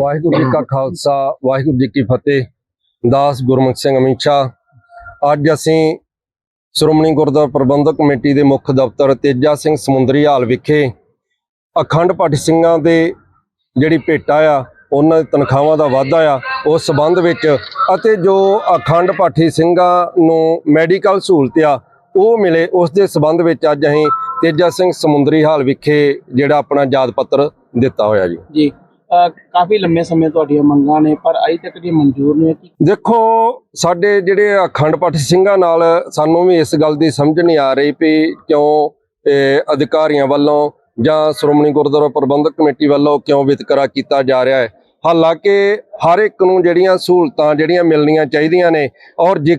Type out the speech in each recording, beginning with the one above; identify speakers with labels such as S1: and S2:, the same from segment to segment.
S1: ਵਾਹਿਗੁਰੂ ਜੀ ਕਾ ਖਾਲਸਾ, ਵਾਹਿਗੁਰੂ ਜੀ ਕੀ ਫਤਿਹ। ਦਾਸ ਗੁਰਮੁਖ ਸਿੰਘ ਅਮੀਸ਼ਾ, ਅੱਜ ਅਸੀਂ ਸ਼੍ਰੋਮਣੀ ਗੁਰਦੁਆਰਾ ਪ੍ਰਬੰਧਕ ਕਮੇਟੀ ਦੇ ਮੁੱਖ ਦਫ਼ਤਰ ਤੇਜਾ ਸਿੰਘ ਸਮੁੰਦਰੀ ਹਾਲ ਵਿਖੇ ਅਖੰਡ ਪਾਠ ਸਿੰਘਾਂ ਦੇ ਜਿਹੜੀ ਭੇਟਾ ਆ, ਉਹਨਾਂ ਦੀ ਤਨਖਾਹਾਂ ਦਾ ਵਾਧਾ ਆ, ਉਸ ਸਬੰਧ ਵਿੱਚ ਅਤੇ ਜੋ ਅਖੰਡ ਪਾਠੀ ਸਿੰਘਾਂ ਨੂੰ ਮੈਡੀਕਲ ਸਹੂਲਤ ਆ, ਉਹ ਮਿਲੇ। ਉਸ ਦੇ ਸਬੰਧ ਵਿੱਚ ਅੱਜ ਅਸੀਂ ਤੇਜਾ ਸਿੰਘ ਸਮੁੰਦਰੀ ਹਾਲ ਵਿਖੇ ਜਿਹੜਾ ਆਪਣਾ ਯਾਦ ਪੱਤਰ ਦਿੱਤਾ ਹੋਇਆ ਜੀ।
S2: ਜੀ। ਕਾਫੀ ਲੰਮੇ ਸਮੇਂ ਤੁਹਾਡੀਆਂ ਮੰਗਾਂ ਨੇ, ਪਰ ਅਜੇ ਤੱਕ ਇਹ ਮਨਜ਼ੂਰ ਨਹੀਂ ਹੋਈ
S1: ਦੇਖੋ, ਸਾਡੇ ਜਿਹੜੇ ਅਖੰਡ ਪਾਠੀ ਸਿੰਘਾਂ ਨਾਲ ਸਾਨੂੰ ਵੀ ਇਸ ਗੱਲ ਦੀ ਸਮਝ ਨਹੀਂ ਆ ਰਹੀ ਵੀ ਕਿਉਂ ਅਧਿਕਾਰੀਆਂ ਵੱਲੋਂ ਜਾਂ ਸ਼੍ਰੋਮਣੀ ਗੁਰਦੁਆਰਾ ਪ੍ਰਬੰਧਕ ਕਮੇਟੀ ਵੱਲੋਂ ਕਿਉਂ ਵਿਤਕਰਾ ਕੀਤਾ ਜਾ ਰਿਹਾ ਹੈ। ਹਾਲਾਂਕਿ ਹਰ ਇੱਕ ਨੂੰ ਜਿਹੜੀਆਂ ਸਹੂਲਤਾਂ ਜਿਹੜੀਆਂ ਮਿਲਣੀਆਂ ਚਾਹੀਦੀਆਂ ਨੇ, ਔਰ ਜੇ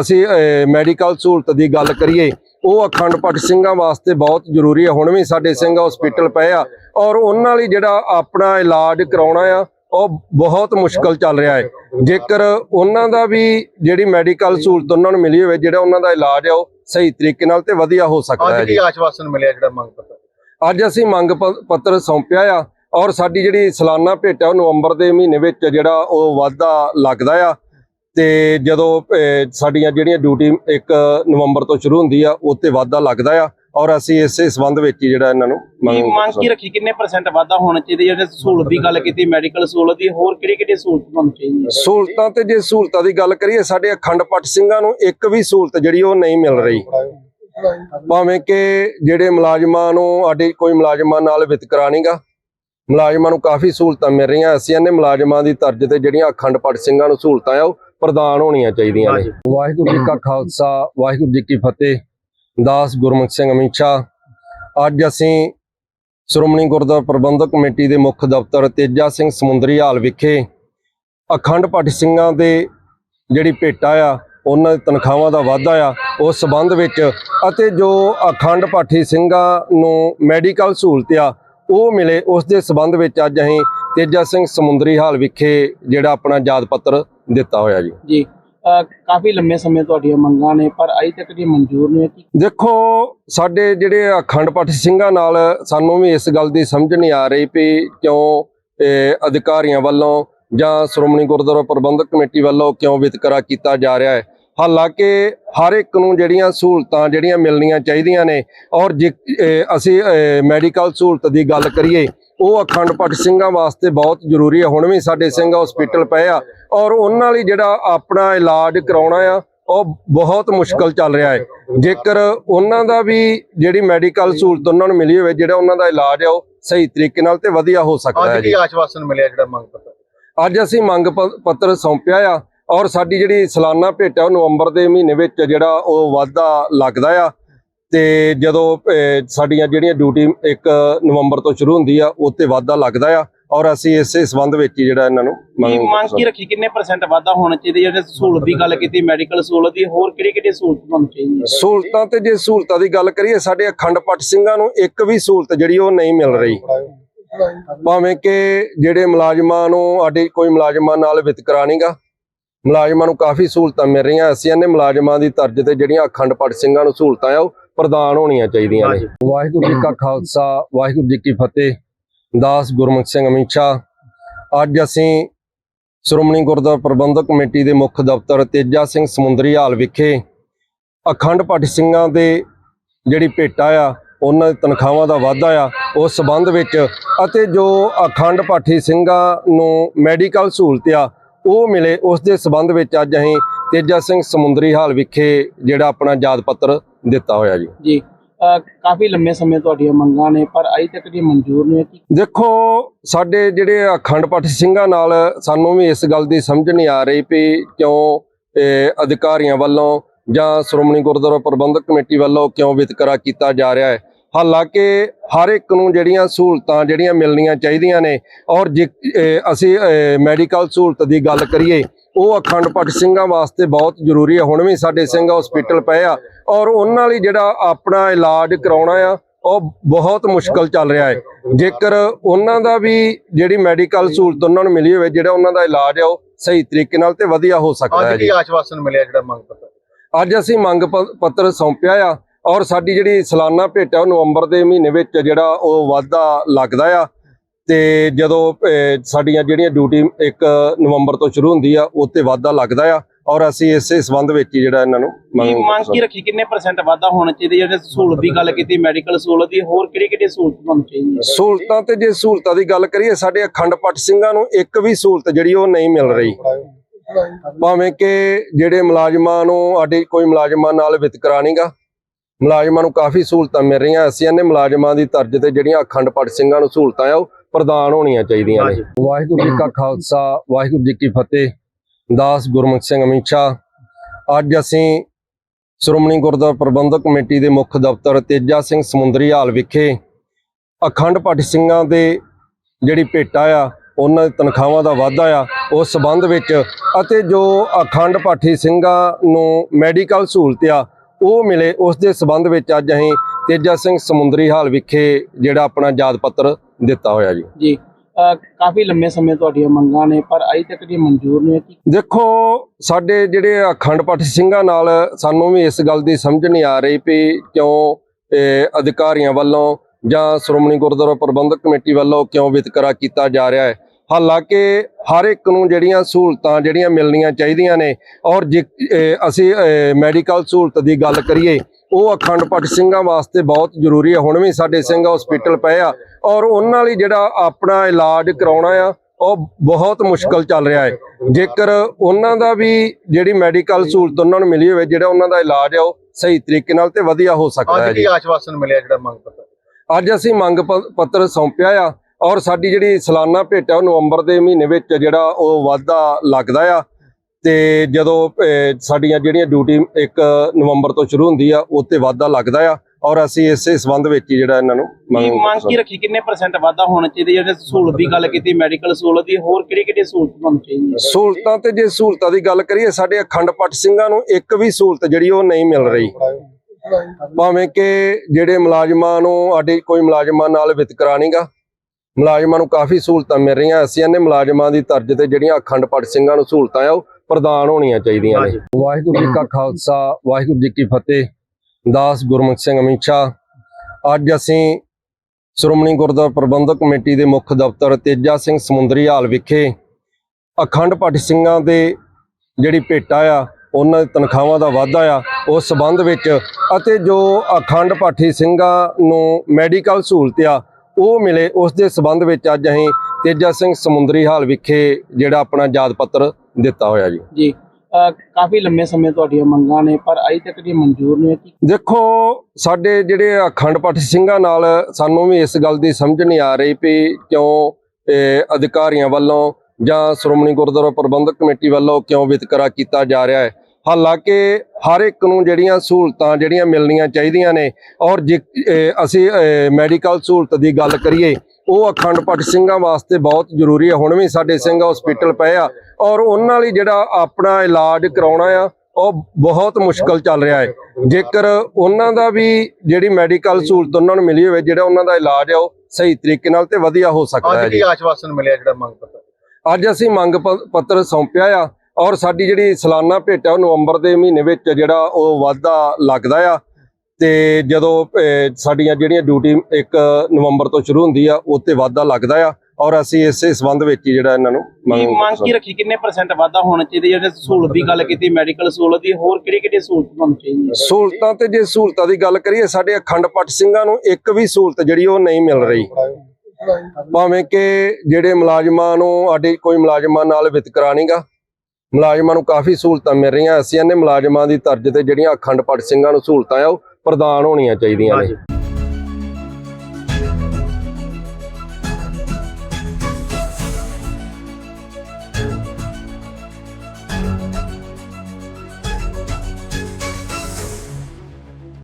S1: ਅਸੀਂ ਮੈਡੀਕਲ ਸਹੂਲਤ ਦੀ ਗੱਲ ਕਰੀਏ, ਉਹ ਅਖੰਡ ਪਾਠੀ ਸਿੰਘਾਂ ਵਾਸਤੇ ਬਹੁਤ ਜ਼ਰੂਰੀ ਹੈ। ਹੁਣ ਵੀ ਸਾਡੇ ਸਿੰਘ ਹਸਪੀਟਲ ਪਏ ਆ ਔਰ ਉਹਨਾਂ ਲਈ ਜਿਹੜਾ ਆਪਣਾ ਇਲਾਜ ਕਰਾਉਣਾ ਆ ਉਹ ਬਹੁਤ ਮੁਸ਼ਕਲ ਚੱਲ ਰਿਹਾ ਹੈ। ਜੇਕਰ ਉਹਨਾਂ ਦਾ ਵੀ ਜਿਹੜੀ ਮੈਡੀਕਲ ਸਹੂਲਤ ਉਹਨਾਂ ਨੂੰ ਮਿਲੀ ਹੋਵੇ ਜਿਹੜਾ ਉਹਨਾਂ ਦਾ ਇਲਾਜ ਹੈ ਉਹ ਸਹੀ ਤਰੀਕੇ ਨਾਲ ਤੇ ਵਧੀਆ ਹੋ ਸਕਦਾ ਹੈ
S3: ਅੱਜ ਕੀ ਆਸ਼ਵਾਸਨ ਮਿਲਿਆ ਜਿਹੜਾ ਮੰਗ ਪੱਤਰ?
S1: ਅੱਜ ਅਸੀਂ ਮੰਗ ਪੱਤਰ ਸੌਂਪਿਆ ਆ ਔਰ ਸਾਡੀ ਜਿਹੜੀ ਸਾਲਾਨਾ ਭੇਟ ਆ ਉਹ ਨਵੰਬਰ ਦੇ ਮਹੀਨੇ ਵਿੱਚ ਜਿਹੜਾ ਉਹ ਵਾਧਾ ਲੱਗਦਾ ਆ। ਤੇ ਜਦੋਂ ਸਾਡੀਆਂ ਜਿਹੜੀਆਂ ਡਿਊਟੀ 1 ਨਵੰਬਰ ਤੋਂ ਸ਼ੁਰੂ ਹੁੰਦੀ ਆ ਉਹ ਤੇ ਵਾਧਾ ਲੱਗਦਾ ਆ। ਔਰ ਅਸੀਂ ਇਸੇ ਸੰਬੰਧ ਵਿੱਚ ਹੀ ਜਿਹੜਾ ਇਹਨਾਂ ਨੂੰ
S2: ਕੀ ਮੰਗ ਕੀ ਰੱਖੀ? ਕਿੰਨੇ ਪਰਸੈਂਟ ਵਾਧਾ ਹੋਣਾ ਚਾਹੀਦਾ? ਜਿਹੜੇ ਸਹੂਲਤ ਦੀ ਗੱਲ ਕੀਤੀ ਮੈਡੀਕਲ ਸਹੂਲਤ ਦੀ ਹੋਰ ਕਿਹੜੀ ਕਿਹੜੀ ਸਹੂਲਤ ਤੁਹਾਨੂੰ ਚਾਹੀਦੀ? ਹੈ
S1: ਸਹੂਲਤਾਂ ਤੇ ਜੇ ਸਹੂਲਤਾਂ ਦੀ ਗੱਲ ਕਰੀਏ ਸਾਡੇ ਅਖੰਡ ਪਾਠ ਸਿੰਘਾਂ ਨੂੰ ਇੱਕ ਵੀ ਸਹੂਲਤ ਜਿਹੜੀ ਉਹ ਨਹੀਂ ਮਿਲ ਰਹੀ। ਭਾਵੇਂ ਕਿ ਜਿਹੜੇ ਮੁਲਾਜ਼ਮਾਂ ਨੂੰ ਸਾਡੇ ਕੋਈ ਮੁਲਾਜ਼ਮਾਂ ਨਾਲ ਵਿਤਕਰਾ ਨਹੀਂਗਾ ਮੁਲਾਜ਼ਮਾਂ ਨੂੰ ਕਾਫੀ ਸਹੂਲਤਾਂ ਮਿਲ ਰਹੀਆਂ। ਅਸੀਂ ਇਹਨੇ ਮੁਲਾਜ਼ਮਾਂ ਦੀ ਤਰਜ਼ ਤੇ ਜਿਹੜੀਆਂ ਅਖੰਡ ਪਾਠ ਸਿੰਘਾਂ ਨੂੰ ਸਹੂਲਤਾਂ ਆ ਉਹ ਪ੍ਰਦਾਨ ਹੋਣੀਆਂ ਚਾਹੀਦੀਆਂ ਨੇ। ਵਾਹਿਗੁਰੂ ਜੀ ਕਾ ਖਾਲਸਾ ਵਾਹਿਗੁਰੂ ਜੀ ਕੀ ਫਤਿਹ। ਦਾਸ ਗੁਰਮੁਖ ਸਿੰਘ ਅਮੀਸ਼ਾ। ਅੱਜ ਅਸੀਂ ਸ਼੍ਰੋਮਣੀ ਗੁਰਦੁਆਰਾ ਪ੍ਰਬੰਧਕ ਕਮੇਟੀ ਦੇ ਮੁੱਖ ਦਫ਼ਤਰ ਤੇਜਾ ਸਿੰਘ ਸਮੁੰਦਰੀ ਹਾਲ ਵਿਖੇ ਅਖੰਡ ਪਾਠੀ ਸਿੰਘਾਂ ਦੇ ਜਿਹੜੀ ਭੇਟਾ ਆ ਉਹਨਾਂ ਦੀ ਤਨਖਾਹਾਂ ਦਾ ਵਾਧਾ ਆ, ਉਸ ਸਬੰਧ ਵਿੱਚ ਅਤੇ ਜੋ ਅਖੰਡ ਪਾਠੀ ਸਿੰਘਾਂ ਨੂੰ ਮੈਡੀਕਲ ਸਹੂਲਤ ਆ, ਉਹ ਮਿਲੇ। ਉਸ ਦੇ ਸਬੰਧ ਵਿੱਚ ਅੱਜ ਅਸੀਂ ਤੇਜਾ ਸਿੰਘ ਸਮੁੰਦਰੀ ਹਾਲ ਵਿਖੇ ਜਿਹੜਾ ਆਪਣਾ ਯਾਦ ਪੱਤਰ ਦਿੱਤਾ ਹੋਇਆ ਜੀ।
S2: ਜੀ। ਕਾਫੀ ਲੰਮੇ ਸਮੇਂ ਤੁਹਾਡੀਆਂ ਮੰਗਾਂ ਨੇ, ਪਰ ਅਜੇ ਤੱਕ ਇਹ ਮਨਜ਼ੂਰ ਨਹੀਂ ਹੋਈ
S1: ਦੇਖੋ, ਸਾਡੇ ਜਿਹੜੇ ਅਖੰਡ ਪਾਠੀ ਸਿੰਘਾਂ ਨਾਲ ਸਾਨੂੰ ਵੀ ਇਸ ਗੱਲ ਦੀ ਸਮਝ ਨਹੀਂ ਆ ਰਹੀ ਵੀ ਕਿਉਂ ਅਧਿਕਾਰੀਆਂ ਵੱਲੋਂ ਜਾਂ ਸ਼੍ਰੋਮਣੀ ਗੁਰਦੁਆਰਾ ਪ੍ਰਬੰਧਕ ਕਮੇਟੀ ਵੱਲੋਂ ਕਿਉਂ ਵਿਤਕਰਾ ਕੀਤਾ ਜਾ ਰਿਹਾ ਹੈ। ਹਾਲਾਂਕਿ ਹਰ ਇੱਕ ਨੂੰ ਜਿਹੜੀਆਂ ਸਹੂਲਤਾਂ ਜਿਹੜੀਆਂ ਮਿਲਣੀਆਂ ਚਾਹੀਦੀਆਂ ਨੇ ਔਰ ਜੇ ਅਸੀਂ ਮੈਡੀਕਲ ਸਹੂਲਤ ਦੀ ਗੱਲ ਕਰੀਏ, ਉਹ ਅਖੰਡ ਪਾਠ ਸਿੰਘਾਂ ਵਾਸਤੇ ਬਹੁਤ ਜ਼ਰੂਰੀ ਹੈ। ਹੁਣ ਵੀ ਸਾਡੇ ਸਿੰਘ ਹਸਪੀਟਲ ਪਏ ਆ ਔਰ ਉਹਨਾਂ ਲਈ ਜਿਹੜਾ ਆਪਣਾ ਇਲਾਜ ਕਰਾਉਣਾ ਆ ਉਹ ਬਹੁਤ ਮੁਸ਼ਕਲ ਚੱਲ ਰਿਹਾ ਹੈ। ਜੇਕਰ ਉਹਨਾਂ ਦਾ ਵੀ ਜਿਹੜੀ ਮੈਡੀਕਲ ਸਹੂਲਤ ਉਹਨਾਂ ਨੂੰ ਮਿਲੀ ਹੋਵੇ ਜਿਹੜਾ ਉਹਨਾਂ ਦਾ ਇਲਾਜ ਹੈ ਉਹ ਸਹੀ ਤਰੀਕੇ ਨਾਲ ਤੇ ਵਧੀਆ ਹੋ ਸਕਦਾ ਹੈ
S3: ਅੱਜ ਕੀ ਆਸ਼ਵਾਸਨ ਮਿਲਿਆ ਜਿਹੜਾ ਮੰਗ ਪੱਤਰ?
S1: ਅੱਜ ਅਸੀਂ ਮੰਗ ਪੱਤਰ ਸੌਂਪਿਆ ਆ ਔਰ ਸਾਡੀ ਜਿਹੜੀ ਸਾਲਾਨਾ ਭੇਟ ਆ ਉਹ ਨਵੰਬਰ ਦੇ ਮਹੀਨੇ ਵਿੱਚ ਜਿਹੜਾ ਉਹ ਵਾਧਾ ਲੱਗਦਾ ਆ। ਤੇ ਜਦੋਂ ਸਾਡੀਆਂ ਜਿਹੜੀਆਂ ਡਿਊਟੀ 1 ਨਵੰਬਰ ਤੋਂ ਸ਼ੁਰੂ ਹੁੰਦੀ ਆ ਉਹ ਤੇ ਵਾਧਾ ਲੱਗਦਾ ਆ। ਔਰ ਅਸੀਂ ਇਸੇ ਸੰਬੰਧ ਵਿੱਚ ਹੀ ਜਿਹੜਾ ਇਹਨਾਂ ਨੂੰ
S2: ਕੀ ਮੰਗ ਕੀ ਰੱਖੀ? ਕਿੰਨੇ ਪਰਸੈਂਟ ਵਾਧਾ ਹੋਣਾ ਚਾਹੀਦਾ? ਜਿਹੜੇ ਸਹੂਲਤ ਦੀ ਗੱਲ ਕੀਤੀ ਮੈਡੀਕਲ ਸਹੂਲਤ ਦੀ ਹੋਰ ਕਿਹੜੀ ਕਿਹੜੀ ਸਹੂਲਤ ਤੁਹਾਨੂੰ ਚਾਹੀਦੀ? ਹੈ
S1: ਸਹੂਲਤਾਂ ਤੇ ਜੇ ਸਹੂਲਤਾਂ ਦੀ ਗੱਲ ਕਰੀਏ ਸਾਡੇ ਅਖੰਡ ਪਾਠ ਸਿੰਘਾਂ ਨੂੰ ਇੱਕ ਵੀ ਸਹੂਲਤ ਜਿਹੜੀ ਉਹ ਨਹੀਂ ਮਿਲ ਰਹੀ। ਭਾਵੇਂ ਕਿ ਜਿਹੜੇ ਮੁਲਾਜ਼ਮਾਂ ਨੂੰ ਸਾਡੇ ਕੋਈ ਮੁਲਾਜ਼ਮਾਂ ਨਾਲ ਵਿਤਕਰਾ ਨਹੀਂਗਾ ਮੁਲਾਜ਼ਮਾਂ ਨੂੰ ਕਾਫੀ ਸਹੂਲਤਾਂ ਮਿਲ ਰਹੀਆਂ। ਅਸੀਂ ਇਹਨੇ ਮੁਲਾਜ਼ਮਾਂ ਦੀ ਤਰਜ਼ ਤੇ ਜਿਹੜੀਆਂ ਅਖੰਡ ਪਾਠ ਸਿੰਘਾਂ ਨੂੰ ਸਹੂਲਤਾਂ ਆ ਉਹ ਪ੍ਰਦਾਨ ਹੋਣੀਆਂ ਚਾਹੀਦੀਆਂ ਨੇ। ਵਾਹਿਗੁਰੂ ਜੀ ਕਾ ਖਾਲਸਾ ਵਾਹਿਗੁਰੂ ਜੀ ਕੀ ਫਤਿਹ। ਦਾਸ ਗੁਰਮੁਖ ਸਿੰਘ ਅਮਿਤ ਸ਼ਾਹ ਅੱਜ ਅਸੀਂ ਸ਼੍ਰੋਮਣੀ ਗੁਰਦੁਆਰਾ ਪ੍ਰਬੰਧਕ ਕਮੇਟੀ ਦੇ ਮੁੱਖ ਦਫ਼ਤਰ ਤੇਜਾ ਸਿੰਘ ਸਮੁੰਦਰੀ ਹਾਲ ਵਿਖੇ ਅਖੰਡ ਪਾਠੀ ਸਿੰਘਾਂ ਦੇ ਜਿਹੜੀ ਭੇਟਾ ਆ, ਉਹਨਾਂ ਦੀ ਤਨਖਾਹਾਂ ਦਾ ਵਾਧਾ ਆ, ਉਸ ਸਬੰਧ ਵਿੱਚ ਅਤੇ ਜੋ ਅਖੰਡ ਪਾਠੀ ਸਿੰਘਾਂ ਨੂੰ ਮੈਡੀਕਲ ਸਹੂਲਤ ਆ, ਉਹ ਮਿਲੇ, ਉਸ ਦੇ ਸਬੰਧ ਵਿੱਚ ਅੱਜ ਅਸੀਂ ਤੇਜਾ ਸਿੰਘ ਸਮੁੰਦਰੀ ਹਾਲ ਵਿਖੇ ਜਿਹੜਾ ਆਪਣਾ ਯਾਦ ਪੱਤਰ ਦਿੱਤਾ ਹੋਇਆ ਜੀ।
S2: ਜੀ। ਕਾਫੀ ਲੰਮੇ ਸਮੇਂ ਤੁਹਾਡੀਆਂ ਮੰਗਾਂ ਨੇ, ਪਰ ਅਜੇ ਤੱਕ ਇਹ ਮਨਜ਼ੂਰ ਨਹੀਂ
S1: ਦੇਖੋ, ਸਾਡੇ ਜਿਹੜੇ ਅਖੰਡ ਪਾਠ ਸਿੰਘਾਂ ਨਾਲ ਸਾਨੂੰ ਵੀ ਇਸ ਗੱਲ ਦੀ ਸਮਝ ਨਹੀਂ ਆ ਰਹੀ ਵੀ ਕਿਉਂ ਅਧਿਕਾਰੀਆਂ ਵੱਲੋਂ ਜਾਂ ਸ਼੍ਰੋਮਣੀ ਗੁਰਦੁਆਰਾ ਪ੍ਰਬੰਧਕ ਕਮੇਟੀ ਵੱਲੋਂ ਕਿਉਂ ਵਿਤਕਰਾ ਕੀਤਾ ਜਾ ਰਿਹਾ ਹੈ। ਹਾਲਾਂਕਿ ਹਰ ਇੱਕ ਨੂੰ ਜਿਹੜੀਆਂ ਸਹੂਲਤਾਂ ਜਿਹੜੀਆਂ ਮਿਲਣੀਆਂ ਚਾਹੀਦੀਆਂ ਨੇ, ਔਰ ਜੇ ਅਸੀਂ ਮੈਡੀਕਲ ਸਹੂਲਤ ਦੀ ਗੱਲ ਕਰੀਏ ਉਹ ਅਖੰਡ ਪਾਠ ਸਿੰਘਾਂ ਵਾਸਤੇ ਬਹੁਤ ਜ਼ਰੂਰੀ ਹੈ ਹੁਣ ਵੀ ਸਾਡੇ ਸਿੰਘ ਹਸਪੀਟਲ ਪਏ ਆ ਔਰ ਉਹਨਾਂ ਲਈ ਜਿਹੜਾ ਆਪਣਾ ਇਲਾਜ ਕਰਾਉਣਾ ਆ ਉਹ ਬਹੁਤ ਮੁਸ਼ਕਲ ਚੱਲ ਰਿਹਾ ਹੈ। ਜੇਕਰ ਉਹਨਾਂ ਦਾ ਵੀ ਜਿਹੜੀ ਮੈਡੀਕਲ ਸਹੂਲਤ ਉਹਨਾਂ ਨੂੰ ਮਿਲੀ ਹੋਵੇ ਜਿਹੜਾ ਉਹਨਾਂ ਦਾ ਇਲਾਜ ਹੈ ਉਹ ਸਹੀ ਤਰੀਕੇ ਨਾਲ ਤੇ ਵਧੀਆ ਹੋ ਸਕਦਾ ਹੈ
S3: ਅੱਜ
S1: ਜੀ।
S3: ਕੀ ਆਸ਼ਵਾਸਨ ਮਿਲਿਆ ਜਿਹੜਾ ਮੰਗ ਪੱਤਰ?
S1: ਅੱਜ ਅਸੀਂ ਮੰਗ ਪੱਤਰ ਸੌਂਪਿਆ ਆ ਔਰ ਸਾਡੀ ਜਿਹੜੀ ਸਾਲਾਨਾ ਭੇਟ ਆ ਉਹ ਨਵੰਬਰ ਦੇ ਮਹੀਨੇ ਵਿੱਚ ਜਿਹੜਾ ਉਹ ਵਾਧਾ ਲੱਗਦਾ ਆ। ਤੇ ਜਦੋਂ ਸਾਡੀਆਂ ਜਿਹੜੀਆਂ ਡਿਊਟੀ 1 ਨਵੰਬਰ ਤੋਂ ਸ਼ੁਰੂ ਹੁੰਦੀ ਆ ਉਹ ਤੇ ਵਾਧਾ ਲੱਗਦਾ ਆ ਔਰ ਅਸੀਂ ਇਸੇ ਸੰਬੰਧ ਵਿੱਚ ਹੀ ਜਿਹੜਾ ਇਹਨਾਂ ਨੂੰ
S2: ਮੰਗ ਕੀ ਰੱਖੀ? ਕਿੰਨੇ ਪਰਸੈਂਟ ਵਾਧਾ ਹੋਣਾ ਚਾਹੀਦਾ? ਜਿਹੜੇ ਸਹੂਲਤ ਦੀ ਗੱਲ ਕੀਤੀ ਮੈਡੀਕਲ ਸਹੂਲਤ ਦੀ ਹੋਰ ਕਿਹੜੀ ਕਿਹੜੀ ਸਹੂਲਤ ਤੁਹਾਨੂੰ ਚਾਹੀਦੀ
S1: ਸਹੂਲਤਾਂ ਤੇ ਜੇ ਸਹੂਲਤਾਂ ਦੀ ਗੱਲ ਕਰੀਏ ਸਾਡੇ ਅਖੰਡ ਪੱਟ ਸਿੰਘਾਂ ਨੂੰ ਇੱਕ ਵੀ ਸਹੂਲਤ ਜਿਹੜੀ ਉਹ ਨਹੀਂ ਮਿਲ ਰਹੀ। ਭਾਵੇਂ ਕਿ ਜਿਹੜੇ ਮੁਲਾਜ਼ਮਾਂ ਨੂੰ ਸਾਡੇ ਕੋਈ ਮੁਲਾਜ਼ਮਾਂ ਨਾਲ ਵਿਤਕਰਾ ਨਹੀਂਗਾ ਮੁਲਾਜ਼ਮਾਂ ਨੂੰ ਕਾਫੀ ਸਹੂਲਤਾਂ ਮਿਲ ਰਹੀਆਂ। ਅਸੀਂ ਇਹਨੇ ਮੁਲਾਜ਼ਮਾਂ ਦੀ ਤਰਜ਼ ਤੇ ਜਿਹੜੀਆਂ ਅਖੰਡ ਪੱਟ ਸਿੰਘਾਂ ਨੂੰ ਸਹੂਲਤਾਂ ਆ ਉਹ ਪ੍ਰਦਾਨ ਹੋਣੀਆਂ ਚਾਹੀਦੀਆਂ ਨੇ। ਵਾਹਿਗੁਰੂ ਜੀ ਕਾ ਖਾਲਸਾ ਵਾਹਿਗੁਰੂ ਜੀ ਕੀ ਫਤਿਹ। ਦਾਸ ਗੁਰਮੁਖ ਸਿੰਘ ਅਮੀਸ਼ਾ ਅੱਜ ਅਸੀਂ ਸ਼੍ਰੋਮਣੀ ਗੁਰਦੁਆਰਾ ਪ੍ਰਬੰਧਕ ਕਮੇਟੀ ਦੇ ਮੁੱਖ ਦਫ਼ਤਰ ਤੇਜਾ ਸਿੰਘ ਸਮੁੰਦਰੀ ਹਾਲ ਵਿਖੇ ਅਖੰਡ ਪੱਟ ਸਿੰਘਾਂ ਦੇ ਜਿਹੜੀ ਭੇਟਾ ਆ ਉਹਨਾਂ ਦੀ ਤਨਖਾਹਾਂ ਦਾ ਵਾਧਾ ਆ ਉਸ ਸਬੰਧ ਵਿੱਚ ਅਤੇ ਜੋ ਅਖੰਡ ਪਾਠੀ ਸਿੰਘਾਂ ਨੂੰ ਮੈਡੀਕਲ ਸਹੂਲਤ ਆ ਉਹ ਮਿਲੇ ਉਸ ਦੇ ਸਬੰਧ ਵਿੱਚ ਅੱਜ ਅਸੀਂ ਤੇਜਾ ਸਿੰਘ ਸਮੁੰਦਰੀ ਹਾਲ ਵਿਖੇ ਜਿਹੜਾ ਆਪਣਾ ਯਾਦ ਪੱਤਰ ਦਿੱਤਾ ਹੋਇਆ ਜੀ।
S2: ਜੀ ਕਾਫੀ ਲੰਮੇ ਸਮੇਂ ਤੁਹਾਡੀਆਂ ਮੰਗਾਂ ਨੇ ਪਰ ਅਜੇ ਤੱਕ ਦੀ ਮਨਜ਼ੂਰ ਨਹੀਂ ਹੋਈ
S1: ਦੇਖੋ ਸਾਡੇ ਜਿਹੜੇ ਅਖੰਡ ਪਾਠੀ ਸਿੰਘਾਂ ਨਾਲ ਸਾਨੂੰ ਵੀ ਇਸ ਗੱਲ ਦੀ ਸਮਝ ਨਹੀਂ ਆ ਰਹੀ ਵੀ ਕਿਉਂ ਅਧਿਕਾਰੀਆਂ ਵੱਲੋਂ ਜਾਂ ਸ਼੍ਰੋਮਣੀ ਗੁਰਦੁਆਰਾ ਪ੍ਰਬੰਧਕ ਕਮੇਟੀ ਵੱਲੋਂ ਕਿਉਂ ਵਿਤਕਰਾ ਕੀਤਾ ਜਾ ਰਿਹਾ ਹੈ। ਹਾਲਾਂਕਿ ਹਰ ਇੱਕ ਨੂੰ ਜਿਹੜੀਆਂ ਸਹੂਲਤਾਂ ਜਿਹੜੀਆਂ ਮਿਲਣੀਆਂ ਚਾਹੀਦੀਆਂ ਨੇ ਔਰ ਜੇ ਅਸੀਂ ਮੈਡੀਕਲ ਸਹੂਲਤ ਦੀ ਗੱਲ ਕਰੀਏ ਉਹ ਅਖੰਡ ਪਾਠ ਸਿੰਘਾਂ ਵਾਸਤੇ ਬਹੁਤ ਜ਼ਰੂਰੀ ਹੈ। ਹੁਣ ਵੀ ਸਾਡੇ ਸਿੰਘ ਹਸਪੀਟਲ ਪਏ ਆ ਔਰ ਉਹਨਾਂ ਲਈ ਜਿਹੜਾ ਆਪਣਾ ਇਲਾਜ ਕਰਾਉਣਾ ਆ ਉਹ ਬਹੁਤ ਮੁਸ਼ਕਲ ਚੱਲ ਰਿਹਾ ਹੈ। ਜੇਕਰ ਉਹਨਾਂ ਦਾ ਵੀ ਜਿਹੜੀ ਮੈਡੀਕਲ ਸਹੂਲਤ ਉਹਨਾਂ ਨੂੰ ਮਿਲੀ ਹੋਵੇ ਜਿਹੜਾ ਉਹਨਾਂ ਦਾ ਇਲਾਜ ਹੈ ਉਹ ਸਹੀ ਤਰੀਕੇ ਨਾਲ ਤੇ ਵਧੀਆ ਹੋ ਸਕਦਾ ਹੈ
S3: ਅੱਜ
S1: ਜੀ।
S3: ਕੀ ਆਸ਼ਵਾਸਨ ਮਿਲਿਆ ਜਿਹੜਾ ਮੰਗ ਪੱਤਰ?
S1: ਅੱਜ ਅਸੀਂ ਮੰਗ ਪੱਤਰ ਸੌਂਪਿਆ ਆ ਔਰ ਸਾਡੀ ਜਿਹੜੀ ਸਾਲਾਨਾ ਭੇਟ ਹੈ ਉਹ ਨਵੰਬਰ ਦੇ ਮਹੀਨੇ ਵਿੱਚ ਜਿਹੜਾ ਉਹ ਵਾਧਾ ਲੱਗਦਾ ਆ ਤੇ ਜਦੋਂ ਸਾਡੀਆਂ ਜਿਹੜੀਆਂ ਡਿਊਟੀ 1 ਨਵੰਬਰ ਤੋਂ ਸ਼ੁਰੂ ਹੁੰਦੀ ਆ ਉਹ ਤੇ ਵਾਧਾ ਲੱਗਦਾ ਆ ਔਰ ਅਸੀਂ ਇਸੇ ਸੰਬੰਧ ਵਿੱਚ ਜਿਹੜਾ ਇਹਨਾਂ ਨੂੰ
S2: ਮੰਗ ਕੀ ਰੱਖੀ? ਕਿੰਨੇ ਪਰਸੈਂਟ ਵਾਧਾ ਹੋਣਾ ਚਾਹੀਦਾ? ਜਿਹੜੇ ਸਹੂਲਤ ਦੀ ਗੱਲ ਕੀਤੀ ਮੈਡੀਕਲ ਸਹੂਲਤ ਦੀ ਹੋਰ ਕਿਹੜੀ ਕਿਹੜੀ ਸਹੂਲਤ ਤੁਹਾਨੂੰ ਚਾਹੀਦੀ
S1: ਸਹੂਲਤਾਂ ਤੇ ਜੇ ਸਹੂਲਤਾਂ ਦੀ ਗੱਲ ਕਰੀਏ ਸਾਡੇ ਅਖੰਡ ਪੱਟ ਸਿੰਘਾਂ ਨੂੰ ਇੱਕ ਵੀ ਸਹੂਲਤ ਜਿਹੜੀ ਉਹ ਨਹੀਂ ਮਿਲ ਰਹੀ। ਭਾਵੇਂ ਕਿ ਜਿਹੜੇ ਮੁਲਾਜ਼ਮਾਂ ਨੂੰ ਸਾਡੇ ਕੋਈ ਮੁਲਾਜ਼ਮਾਂ ਨਾਲ ਵਿਤਕਰਾ ਨਹੀਂਗਾ ਮੁਲਾਜ਼ਮਾਂ ਨੂੰ ਕਾਫੀ ਸਹੂਲਤਾਂ ਮਿਲ ਰਹੀਆਂ। ਅਸੀਂ ਇਹਨੇ ਮੁਲਾਜ਼ਮਾਂ ਦੀ ਤਰਜ਼ ਤੇ ਜਿਹੜੀਆਂ ਅਖੰਡ ਪੱਟ ਸਿੰਘਾਂ ਨੂੰ ਸਹੂਲਤਾਂ ਆ ਉਹ ਪ੍ਰਦਾਨ ਹੋਣੀਆਂ ਚਾਹੀਦੀਆਂ ਨੇ। ਵਾਹਿਗੁਰੂ ਜੀ ਕਾ ਖਾਲਸਾ, ਵਾਹਿਗੁਰੂ ਜੀ ਕੀ ਫਤਿਹ। ਦਾਸ ਗੁਰਮੁਖ ਸਿੰਘ ਅਮੀਸ਼ਾ, ਅੱਜ ਅਸੀਂ ਸ਼੍ਰੋਮਣੀ ਗੁਰਦੁਆਰਾ ਪ੍ਰਬੰਧਕ ਕਮੇਟੀ ਦੇ ਮੁੱਖ ਦਫ਼ਤਰ ਤੇਜਾ ਸਿੰਘ ਸਮੁੰਦਰੀ ਹਾਲ ਵਿਖੇ ਅਖੰਡ ਪੱਟ ਸਿੰਘਾਂ ਦੇ ਜਿਹੜੀ ਭੇਟਾ ਆ, ਉਹਨਾਂ ਦੀ ਤਨਖਾਹਾਂ ਦਾ ਵਾਧਾ ਆ, ਉਸ ਸਬੰਧ ਵਿੱਚ ਅਤੇ ਜੋ ਅਖੰਡ ਪਾਠੀ ਸਿੰਘਾਂ ਨੂੰ ਮੈਡੀਕਲ ਸਹੂਲਤ ਆ, ਉਹ ਮਿਲੇ। ਉਸ ਦੇ ਸਬੰਧ ਵਿੱਚ ਅੱਜ ਅਸੀਂ ਤੇਜਾ ਸਿੰਘ ਸਮੁੰਦਰੀ ਹਾਲ ਵਿਖੇ ਜਿਹੜਾ ਆਪਣਾ ਯਾਦ ਪੱਤਰ ਦਿੱਤਾ ਹੋਇਆ ਜੀ।
S2: ਜੀ ਕਾਫੀ ਲੰਮੇ ਸਮੇਂ ਤੁਹਾਡੀਆਂ ਮੰਗਾਂ ਨੇ ਪਰ ਅਜੇ ਤੱਕ ਦੀ ਮਨਜ਼ੂਰ ਨਹੀਂ ਹੋਈ
S1: ਦੇਖੋ ਸਾਡੇ ਜਿਹੜੇ ਅਖੰਡ ਪਾਠੀ ਸਿੰਘਾਂ ਨਾਲ ਸਾਨੂੰ ਵੀ ਇਸ ਗੱਲ ਦੀ ਸਮਝ ਨਹੀਂ ਆ ਰਹੀ ਵੀ ਕਿਉਂ ਇਹ ਅਧਿਕਾਰੀਆਂ ਵੱਲੋਂ ਜਾਂ ਸ਼੍ਰੋਮਣੀ ਗੁਰਦੁਆਰਾ ਪ੍ਰਬੰਧਕ ਕਮੇਟੀ ਵੱਲੋਂ ਕਿਉਂ ਵਿਤਕਰਾ ਕੀਤਾ ਜਾ ਰਿਹਾ ਹੈ। ਹਾਲਾਂਕਿ ਹਰ ਇੱਕ ਨੂੰ ਜਿਹੜੀਆਂ ਸਹੂਲਤਾਂ ਜਿਹੜੀਆਂ ਮਿਲਣੀਆਂ ਚਾਹੀਦੀਆਂ ਨੇ ਔਰ ਜੇ ਇਹ ਅਸੀਂ ਮੈਡੀਕਲ ਸਹੂਲਤ ਦੀ ਗੱਲ ਕਰੀਏ ਉਹ ਅਖੰਡ ਪਾਠ ਸਿੰਘਾਂ ਵਾਸਤੇ ਬਹੁਤ ਜ਼ਰੂਰੀ ਹੈ। ਹੁਣ ਵੀ ਸਾਡੇ ਸਿੰਘ ਹਸਪੀਟਲ ਪਏ ਆ ਔਰ ਉਹਨਾਂ ਲਈ ਜਿਹੜਾ ਆਪਣਾ ਇਲਾਜ ਕਰਾਉਣਾ ਆ ਉਹ ਬਹੁਤ ਮੁਸ਼ਕਲ ਚੱਲ ਰਿਹਾ ਹੈ। ਜੇਕਰ ਉਹਨਾਂ ਦਾ ਵੀ ਜਿਹੜੀ ਮੈਡੀਕਲ ਸਹੂਲਤ ਉਹਨਾਂ ਨੂੰ ਮਿਲੀ ਹੋਵੇ ਜਿਹੜਾ ਉਹਨਾਂ ਦਾ ਇਲਾਜ ਹੈ ਉਹ ਸਹੀ ਤਰੀਕੇ ਨਾਲ ਤੇ ਵਧੀਆ ਹੋ ਸਕਦਾ ਹੈ
S3: ਅੱਜ ਕੀ ਆਸ਼ਵਾਸਨ ਮਿਲਿਆ ਜਿਹੜਾ ਮੰਗ ਪੱਤਰ?
S1: ਅੱਜ ਅਸੀਂ ਮੰਗ ਪੱਤਰ ਸੌਂਪਿਆ ਆ ਔਰ ਸਾਡੀ ਜਿਹੜੀ ਸਾਲਾਨਾ ਭੇਟ ਹੈ ਉਹ ਨਵੰਬਰ ਦੇ ਮਹੀਨੇ ਵਿੱਚ ਜਿਹੜਾ ਉਹ ਵਾਧਾ ਲੱਗਦਾ ਆ ਤੇ ਜਦੋਂ ਸਾਡੀਆਂ ਜਿਹੜੀਆਂ ਡਿਊਟੀ 1 ਨਵੰਬਰ ਤੋਂ ਸ਼ੁਰੂ ਹੁੰਦੀ ਆ ਉਹ ਤੇ ਵਾਧਾ ਲੱਗਦਾ ਆ। ਔਰ ਅਸੀਂ ਇਸੇ ਸੰਬੰਧ ਵਿੱਚ ਹੀ ਜਿਹੜਾ ਇਹਨਾਂ ਨੂੰ
S2: ਕੀ ਮੰਗ ਕੀ ਰੱਖੀ? ਕਿੰਨੇ ਪਰਸੈਂਟ ਵਾਧਾ ਹੋਣਾ ਚਾਹੀਦਾ? ਜਿਹੜੇ ਸਹੂਲਤ ਦੀ ਗੱਲ ਕੀਤੀ ਮੈਡੀਕਲ ਸਹੂਲਤ ਦੀ ਹੋਰ ਕਿਹੜੀ ਕਿਹੜੀ ਸਹੂਲਤ ਤੁਹਾਨੂੰ ਚਾਹੀਦੀ
S1: ਸਹੂਲਤਾਂ ਤੇ ਜੇ ਸਹੂਲਤਾਂ ਦੀ ਗੱਲ ਕਰੀਏ ਸਾਡੇ ਅਖੰਡ ਪੱਟ ਸਿੰਘਾਂ ਨੂੰ ਇੱਕ ਵੀ ਸਹੂਲਤ ਜਿਹੜੀ ਉਹ ਨਹੀਂ ਮਿਲ ਰਹੀ। ਭਾਵੇਂ ਕਿ ਜਿਹੜੇ ਮੁਲਾਜ਼ਮਾਂ ਨੂੰ ਸਾਡੇ ਕੋਈ ਮੁਲਾਜ਼ਮਾਂ ਨਾਲ ਵਿਤਕਰਾ ਨਹੀਂਗਾ ਮੁਲਾਜ਼ਮਾਂ ਨੂੰ ਕਾਫੀ ਸਹੂਲਤਾਂ ਮਿਲ ਰਹੀਆਂ। ਅਸੀਂ ਇਹਨੇ ਮੁਲਾਜ਼ਮਾਂ ਦੀ ਤਰਜ਼ ਤੇ ਜਿਹੜੀਆਂ ਅਖੰਡ ਪੱਟ ਸਿੰਘਾਂ ਨੂੰ ਸਹੂਲਤਾਂ ਆ ਉਹ ਪ੍ਰਦਾਨ ਹੋਣੀਆਂ ਚਾਹੀਦੀਆਂ ਨੇ।